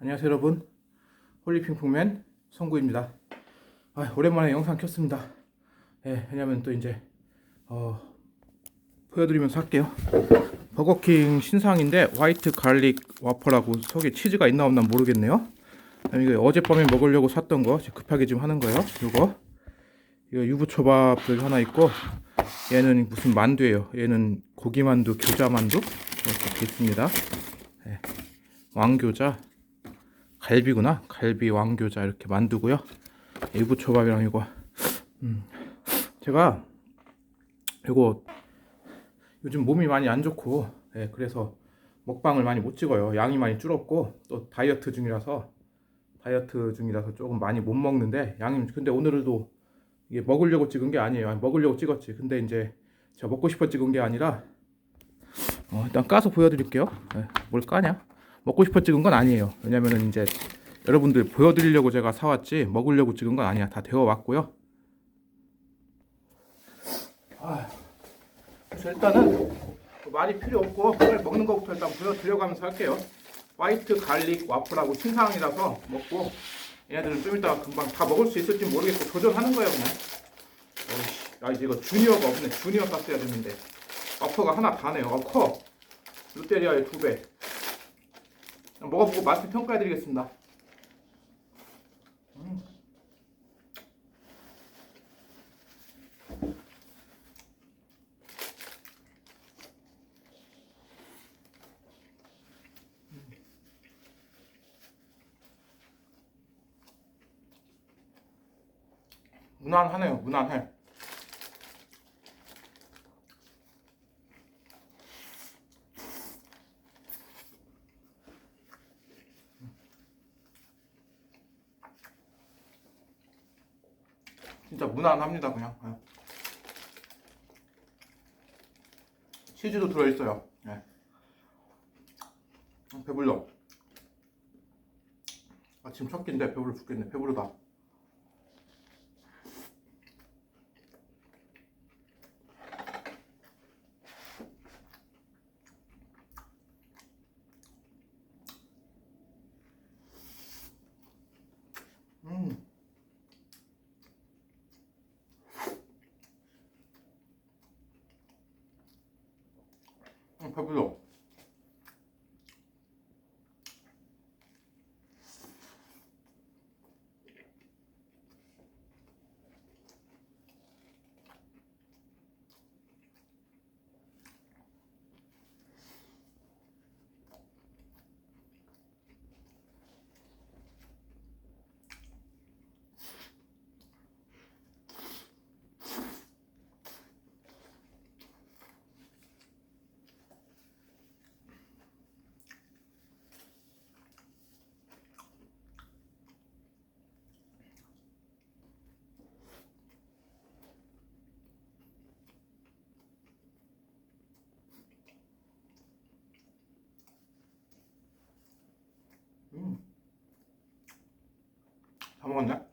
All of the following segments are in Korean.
안녕하세요 여러분. 홀리핑퐁맨 성구입니다. 아, 오랜만에 영상 켰습니다. 예, 왜냐면 또 이제 어, 보여드리면서 할게요. 버거킹 신상인데 화이트 갈릭 와퍼라고 속에 치즈가 있나 없나 모르겠네요. 이거 어젯밤에 먹으려고 샀던 거 급하게 지금 하는 거예요. 요거. 이거 유부초밥들 하나 있고 얘는 무슨 만두예요. 얘는 고기만두 교자만두? 이렇게 있습니다. 예, 왕교자 갈비구나. 갈비 왕교자 이렇게 만두고요. 일부초밥이랑 이거. 음, 제가 이거 요즘 몸이 많이 안 좋고 예, 그래서 먹방을 많이 못 찍어요. 양이 많이 줄었고 또 다이어트 중이라서 다이어트 중이라서 조금 많이 못 먹는데 양이 근데 오늘도 이게 먹으려고 찍은 게 아니에요. 아니, 먹으려고 찍었지. 근데 이제 제가 먹고 싶어 찍은 게 아니라 어, 일단 까서 보여드릴게요. 예, 뭘 까냐 먹고 싶어 찍은 건 아니에요. 왜냐면은 이제 여러분들 보여드리려고 제가 사왔지 먹으려고 찍은 건 아니야. 다 데워 왔고요. 아, 그래서 일단은 뭐 말이 필요 없고 빨리 먹는 것부터 일단 보여드려가면서 할게요. 화이트 갈릭 와플하고 신상이라서 먹고 얘네들은 좀 이따가 금방 다 먹을 수 있을지 모르겠고 도전하는 거예요 그냥. 어이씨, 야 이제 이거 주니어가 없네. 주니어 샀어야 됐는데 와퍼가 하나 다네요. 어 커. 롯데리아의 두 배. 먹어보고 맛을 평가해드리겠습니다. 음. 무난하네요, 무난해. 진짜 무난합니다 그냥. 예. 치즈도 들어있어요. 예. 음, 배불러. 아침 첫 끼인데 배불러 죽겠네. 배부르다 음. 음, 음. 다 먹었네?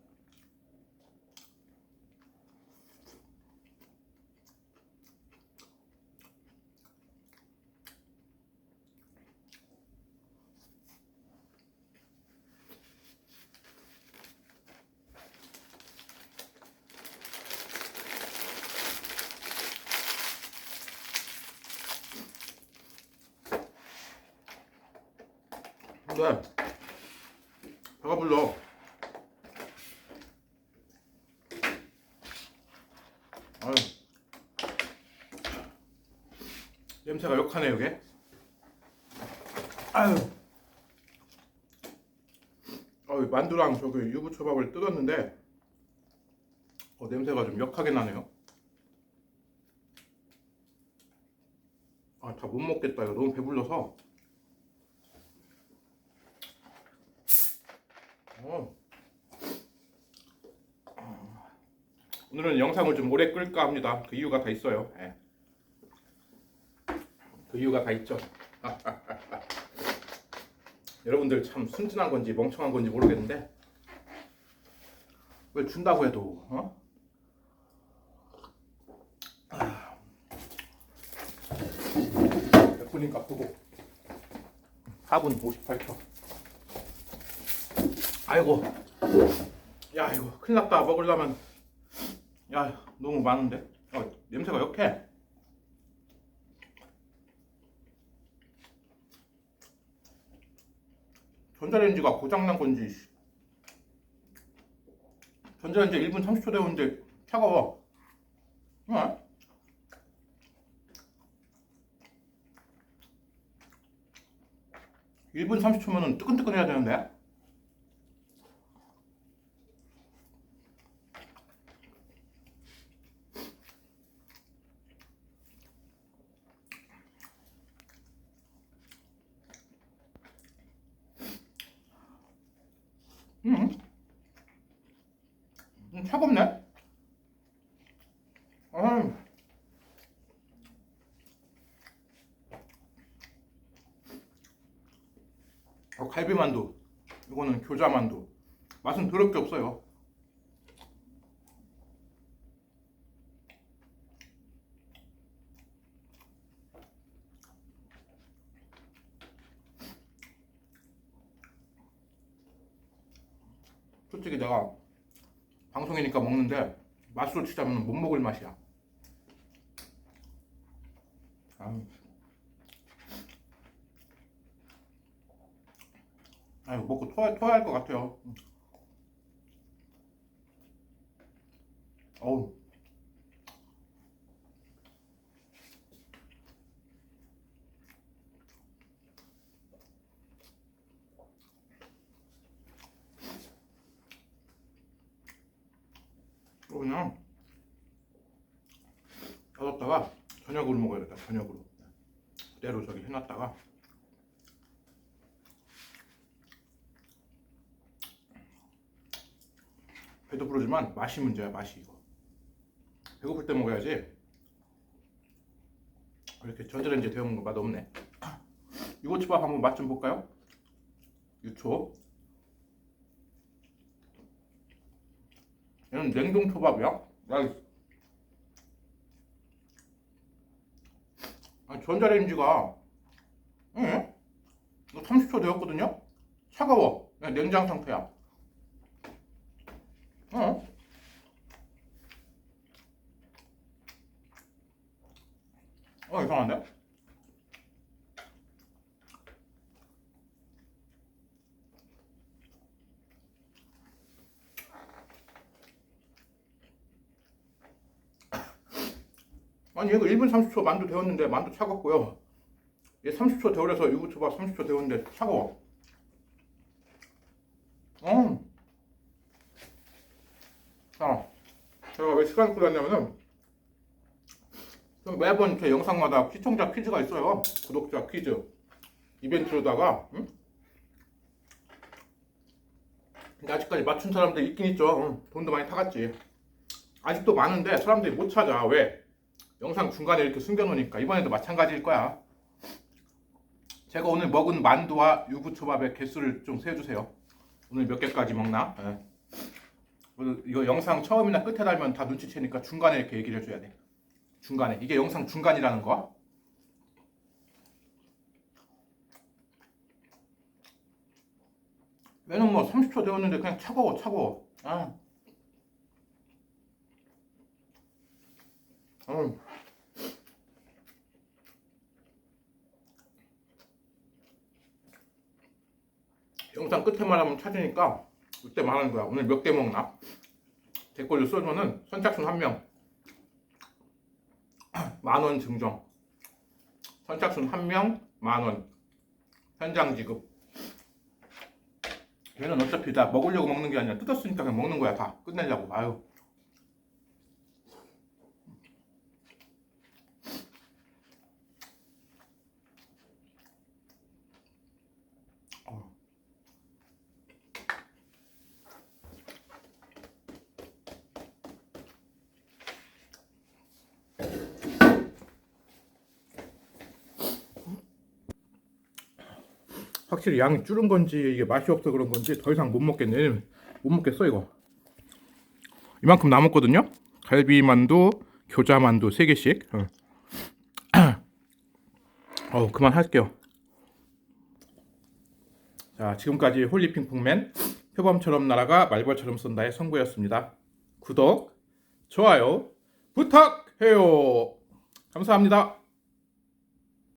네. 배가 불러. 아유. 냄새가 역하네 여기. 아유. 어, 만두랑 저기 유부초밥을 뜯었는데 어, 냄새가 좀 역하게 나네요. 아, 다 못 먹겠다. 이거 너무 배불러서. 어. 오늘은 영상을 좀 오래 끌까 합니다. 그 이유가 다 있어요. 예. 그 이유가 다 있죠. 여러분들 참 순진한 건지 멍청한 건지 모르겠는데 왜 준다고 해도 어? 아. 몇 분인가 보고 4분 58초 아이고. 야, 이거 큰일 났다. 먹으려면. 야, 너무 많은데? 어, 냄새가 역해. 전자레인지가 고장난 건지. 씨. 전자레인지 1분 30초 데우는데 차가워. 어? 일분 30초면은 뜨끈뜨끈해야 되는데. 음. 음, 차갑네. 아. 어, 갈비만두. 이거는 교자만두. 맛은 더럽게 없어요. 내가 방송이니까 먹는데 맛으로 치자면 못 먹을 맛이야. 아유. 아유 먹고 토할 토할 것 같아요. 어우. 이거 그냥 놔뒀다가 저녁으로 먹어야겠다. 저녁으로 그대로 저기 해놨다가 배도 부르지만 맛이 문제야 맛이 이거 배고플 때 먹어야지 이렇게 전자레인지에 데우는 거 맛 없네 유고초밥 한번 맛 좀 볼까요? 유초 얘는 냉동 초밥이야? 야, 아니, 전자레인지가 응? 이거 30초 되었거든요? 차가워 그냥 냉장 상태야 어? 어 이상한데? 아니 이거 1분 30초 만두 데웠는데 만두 차갑고요 얘 30초 데우려서 유부초밥 30초 데웠는데 차가워 어 자, 제가 왜 시간 끌었냐면은 매번 제 영상마다 시청자 퀴즈가 있어요. 구독자 퀴즈 이벤트로다가 응? 근데 아직까지 맞춘 사람들 있긴 있죠. 응, 돈도 많이 타갔지. 아직도 많은데 사람들이 못 찾아. 왜? 영상 중간에 이렇게 숨겨놓으니까 이번에도 마찬가지일 거야. 제가 오늘 먹은 만두와 유부초밥의 개수를 좀 세주세요. 오늘 몇 개까지 먹나? 예. 그래서 이거 영상 처음이나 끝에 달면 다 눈치채니까 중간에 이렇게 얘기를 해줘야 돼. 중간에 이게 영상 중간이라는 거. 얘는 뭐 30초 되었는데 그냥 차가워 차가워. 아. 음. 영상 끝에만 하면 찾으니까 그때 말하는 거야. 오늘 몇 개 먹나? 댓글로 써주면은 선착순 한 명. 만 원 증정. 선착순 한 명, 만 원. 현장 지급. 얘는 어차피 다 먹으려고 먹는 게 아니라 뜯었으니까 그냥 먹는 거야. 다 끝내려고. 아유. 확실히 양이 줄은 건지 이게 맛이 없어 그런 건지 더 이상 못 먹겠네. 못 먹겠어 이거. 이만큼 남았거든요. 갈비만두, 교자만두 3개씩. 어. 어, 그만할게요. 자, 지금까지 홀리핑퐁맨 표범처럼 날아가 말벌처럼 쏜다의 선구였습니다. 구독, 좋아요 부탁해요. 감사합니다.